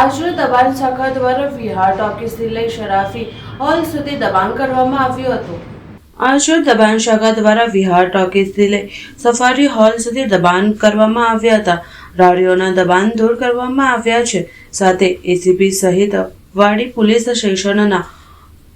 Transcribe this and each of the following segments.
આજરોજ દબાણ શાખા દ્વારા વિહાર ટોકીસથી લઈ શરાફી હોલ સુધી દબાણ કરવામાં આવ્યું હતું. આજરોજ દબાણ શાખા દ્વારા વિહાર ટોકીસથી લઈ સફારી હોલ સુધી દબાણ કરવામાં આવ્યા હતા. રાડીઓના દબાણ દૂર કરવામાં આવ્યા છે. સાથે એસીપી સહિત વાડી પોલીસ સ્ટેશનના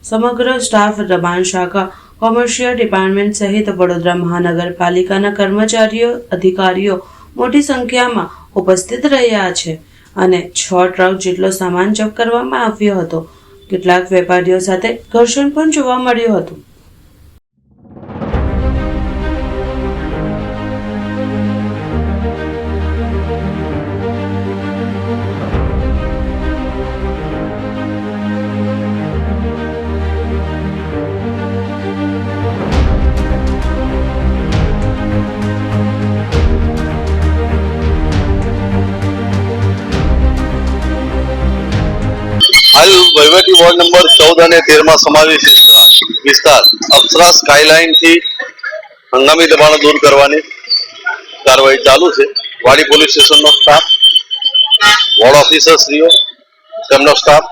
સમગ્ર સ્ટાફ દબાણ શાખા, કોમર્શિયલ ડિપાર્ટમેન્ટ સહિત વડોદરા મહાનગરપાલિકાના કર્મચારીઓ, અધિકારીઓ મોટી સંખ્યામાં ઉપસ્થિત રહ્યા છે. અને છ ટ્રક જેટલો સામાન જપ્ત કરવામાં આવ્યો હતો. કેટલાક વેપારીઓ સાથે ઘર્ષણ પણ જોવા મળ્યું હતું. હાલ વહીવટી વોર્ડ નંબર ચૌદ અને તેરમાં સમાવેશ વિસ્તાર- અપ્સરા સ્કાયલાઇનથી હંગામી દબાણો દૂર કરવાની કાર્યવાહી ચાલુ છે. વાડી પોલીસ સ્ટેશનનો સ્ટાફ, વોર્ડ ઓફિસર શ્રીઓ તેમનો staff,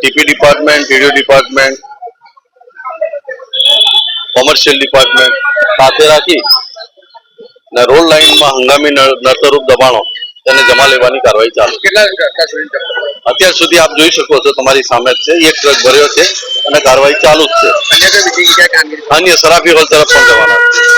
TP department TDO department, commercial department સાથે રાખી ને રોડ લાઇનમાં હંગામી નર્તરૂપ દબાણો તેને જમા લેવાની કાર્યવાહી ચાલુ? અત્યાર સુધી આપ જોઈ શકો છો તમારી સામે જ છે. એક ટ્રક ભર્યો છે અને કાર્યવાહી ચાલુ જ છે. અન્ય સરાફી હોલ તરફ પણ જવાના છે.